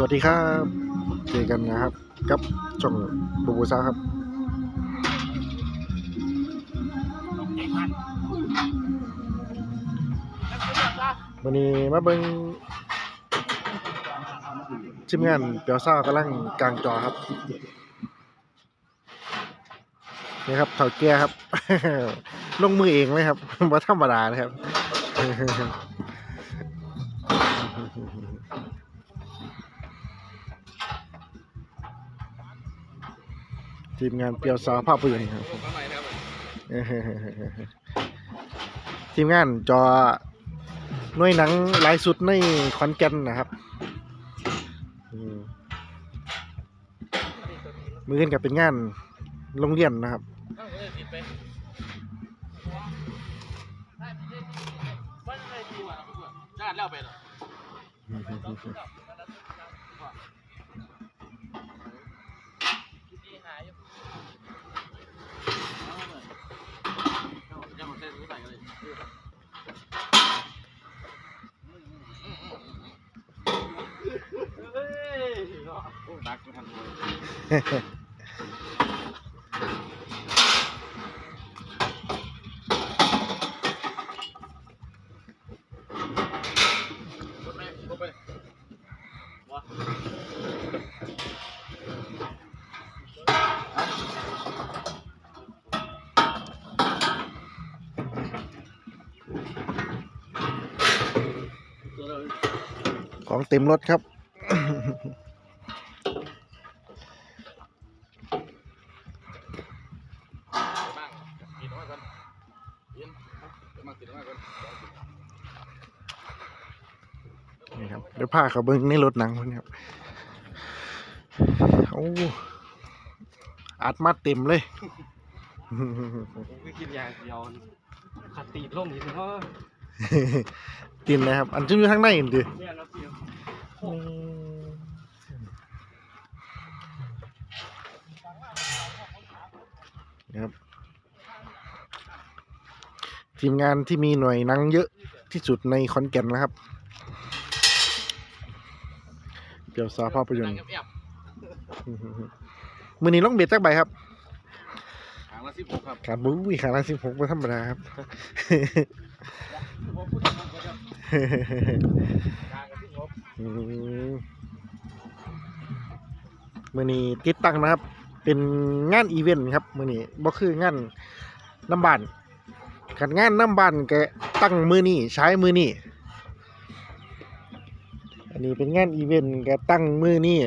สวัสดีครับเจอกันนะครับ กับช่องบูบูซ่าครับ วันนี้มาเบิ่งทีมงานเปียวซ่ากำลังกลางจอครับ นี่ครับเถ่าแก่ครับ ลงมือเองเลยครับว่าธรรมดานะครับ ทีมงานเปียวซ่าภาพยนตร์ครับทีมงานจอหน่วยหนังหลายสุดในขอนแก่นนะครับมือขึ้นกับเป็นงานโรงเรียนนะครับแล้วไปหรอยังหมดเส้นรู้ใส่กันเลยเฮ้ยโอ้ ดักทันเลยของเต็มรถครับางกินน้อยก่อนกินจะมากินน้อยก่อน นี่ครับเดี๋ยวพาเขาเบิ้งในรถหนังคนครับโอ้อัดมาเต็มเลยผมก็คิดอย่างเดียวขัดตีดล่มอยู่เนาะตินนะครับ อันจะอยู่ทางในนี่ดิเนี่ยเราเพียงนะครับทีมงานที่มีหน่วยหนังเยอะที่สุดในขอนแก่นนะครับ เปียวซาภาพยนตร์แอบมือนี้ลงเบียดจักใบครับหางละสิบหกครับขาดบุ้ยขาดละสิบหกเป็นธรรมดาครับผมพูดถึงมันก็จะหางละสิบหกอืมมือนี้ติดตั้งนะครับ เป็นงานอีเวนต์ครับมือนี้บ่คืองานน้ำบานขันงานน้ำบานแกตั้งมือนี้ใช้มือนี้ อันนี้เป็นงานอีเวนต์แกตั้งมือนี้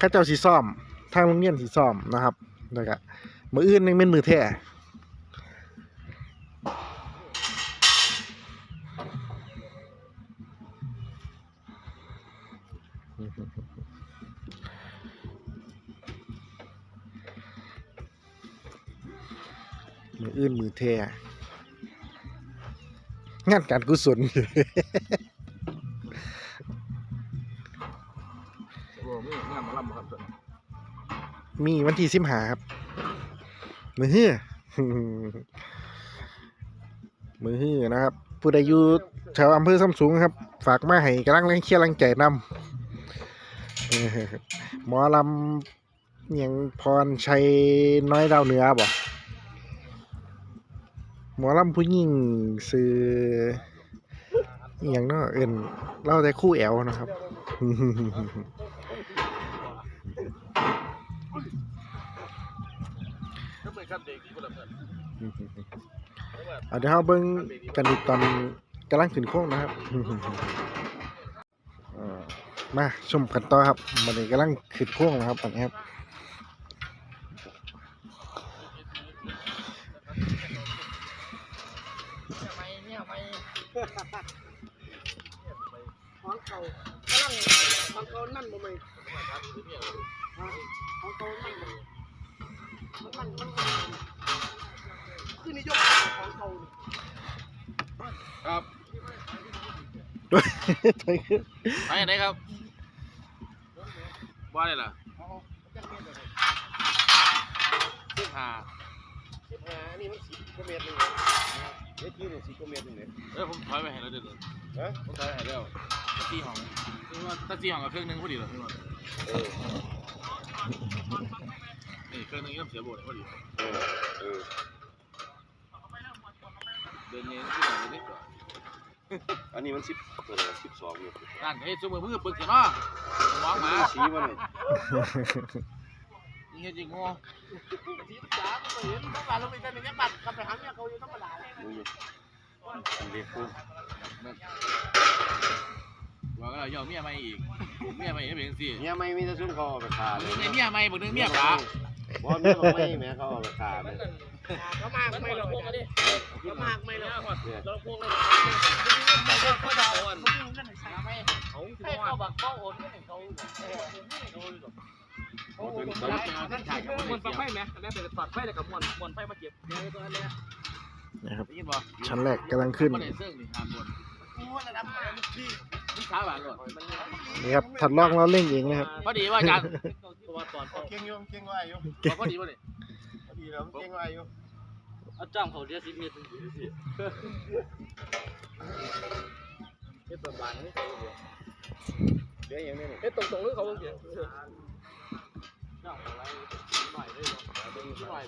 ข้าเจ้าสีซ่อม ทางโรงเรียนสีซ่อมนะครับแล้วก็มืออื่นยังเป็นมือแท้มืออื่นมือแท้งานการกุศล มีวันที่สิบหาครับ มือเฮือมือเฮือนะครับ ผู้ใดอยู่แถวอำเภอซ้ำสูงครับ ฝากมาให้กำลังแรงเชียร์แรงใจนำหมอลำเนียงพรชัยน้อยดาวเหนือบ่หมอลำผู้หญิงซื้ออย่างเนาะเอินเล่าแต่คู่แอวนะครับ เป็นครับเด็กที่คนละเพื่อนเอาเดี๋ยวเราเบิ่งกันอีกตอนกำลังขึ้นโค้งนะครับเอ่อมาชมกันต่อครับมันนี้กำลังขึ้นโค้งนะครับตอนนี้ครับของเก่ากำลังของเก่านั่นบ่ไหมของเก่านั่นบ่ มันมันคือนิยมของเก่าครับถอยไปไหนครับว่าอะไรล่ะสิบห้าสิบห้านี่มันสิบกว่าเมตรหนึงเวทีนี่งสิบกว่าเมตรนึงเนี่ยเออผมถอยไปเห็นแล้วเดี๋ยวฮะผมใส่ให้แล้วตีห้องคือว่าตีห้องกับเครื่องนึงพอดีเลยเออ นี่เครื่องนึงยังเสียบทพอดีเออเออเดินเงี้ยที่ไหนนิดกว่าอันนี้มันสิบตัวละสิบสองอยู่นั่นเฮ้ยซุมือมือปึกเนาะมองมาชี้มันเลยนี่จริงโง่ทีสามก็เห็นต้องการลงไปกันหนึ่งบัตรกลับไปหาเมียเขาอยู่ต้องมาด่ามึงอยู่อันเด็กกูว่าก็ย่อเมียใหม่อีกเมียใหม่ก็เป็นสิเนี่ยไม่มีแต่ซุ่มเขาเอาไปขาเลยเมียใหม่บอกนึงเมียกะว่า เมียบอกไม่แม่เขาเอาไปขาเลยเขามากไม่หรอกเขามากไม่หรอกเนี่ยเราพวกเราเขาดาวอะเขาเขาบักเขาโอนให้เขาเอาเป็นตอนนั้นถ่ายกับมันไฟไหมแล้วเป็นปักไฟแล้วกับมวนมวนไฟมาเก็บเนี่ยตัวนั้นเลยนะครับยินบ่ชั้นแรกกำลังขึ้น บ่ได้เสื่องนี่ทางบนกูว่าระดับที่นี่ช้าหวานหลดนี่ครับถัดลอกเราเล่งเองนะครับพอดีว่าอาจารย์ตัวตอนเขาเก่งอยู่เก่งว่าอยู่พอดีบ่นี่พอดีแล้วเก่งว่าอยู่เอาจ้างเขาเดียวสิเมตรเฮ็ดบานๆนี่เขาเดียวเดี๋ยวอย่างนี้นี่เฮ็ดตรงๆหรือเขาเดียวใส่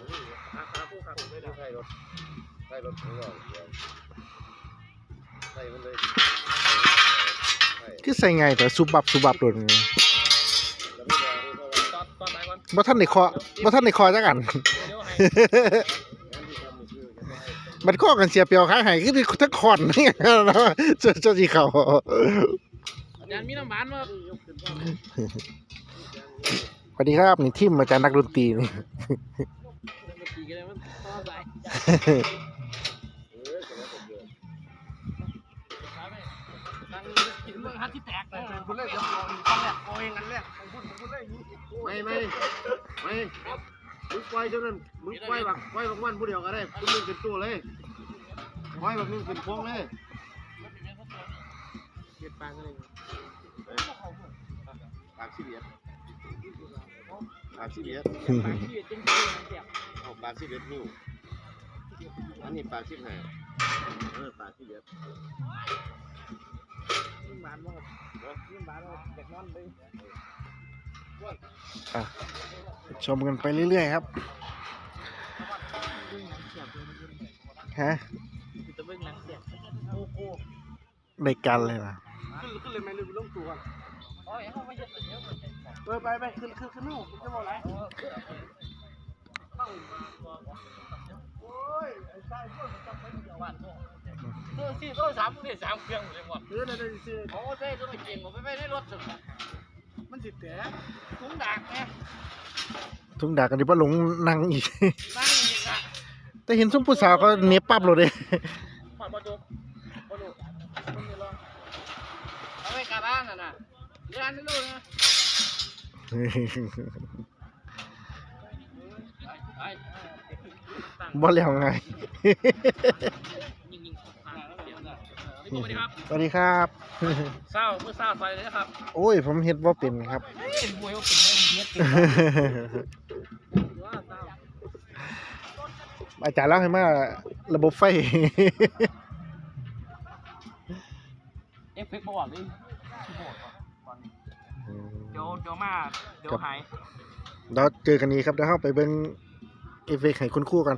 รถใส่รถของเราใส่มันเลยใส่คือใส่ไงแต่สุบับสุบับโดนไงแล้วไม่ได้เพราะว่าตอน ตอนไหนก่อนบ่ท่านในคอบ่ท่านในคอจักอันเดี๋ยวให้งานที่ทำนี่คือจะได้มันข้อกันเสียเปรียวข้างไห้คือทั้งคอนเนี่ยเนาะเจ้าเจ้าสิเขาอาจารย์มีน้ำมันมาสวัสดีครับนี่ทีมอาจารย์นักดนตรีนี่ขี่กั นเลยมันต่อสายเออจะได้ผมเดือดนั่งกินเมืองฮัทที่แตกเลยคุณเลยเดี๋ยวเอาตั้งแรกเอาเองกันแรกของคุณของคุณเลยนี่ไม่ไม่ไม่มึงปล่อยเท่านั้นมึงปล่อยแบบปล่อยแบบมันผู้เดียวก็ได้มึงนึงเป็นตัวเลยปล่อยแบบนึงเป็นพวงเลยเก็บปางกันเลยปากสิเบียดปากสิเบียดปางที่จริงๆเสียบเอาปากสิเบียดนิ้วอันนี้ปากสิบห้าเออปากสิเบีย บานมกยิ่งบานมกเด็กนอนเลยชมกันไปเรื่อยๆครับยิ่งหนังเสียบเลยฮะมันจะวิ่งหนังเสียบโอ้โหได้กันเลยล่ะขึ้นขึ้นเลยไหมลืมลงตัวก่อนอ๋อยังไม่ใช่ตัวเดียเออไปไปขึ้นขึ้นขึ้นนู่นจะบอกอะไรโอ้ยไอ้ชายพวกมันจำเป็นเดียววัน เออสี่ตัวสามเนี่ยสามเครื่องเลยหมดเออเดี๋ยวเดี๋ยวสิโอ้เซ่ตัวเก่งผมไปไปได้รถสุดมันสิแต่ถุงดักไงทุ่งดากันดิบ่หลงนั่งอีก นั่งอีกอะแต่เห็นซุมผู้สาวก็เหน็บปั๊บเลยเด้ผ่านประตูประตูมันมีรองเอาไว้กระด้างอะนะเรียนให้รู้นะไปบ่แล้วไง สวัสดีครับสวัสดีครับเศร้าเมื่อเศร้าไฟเลยนะครับโอ้ยผมเฮ็ดบ่เป็นครับเฮ้ยมวยว่าเป็นเรื่องเนี้ยเป็นว่าเศร้าอาจารย์เล่าให้มาระบบไฟเอฟเฟกต์บอกเลยที่บอกตอนนี้เดี๋ยวเดี๋ยวมาเดี๋ยวหายเราเจอกันนี้ครับเดี๋ยวเข้าไปเบิ่งเอฟเฟกต์ให้คุณครู่กัน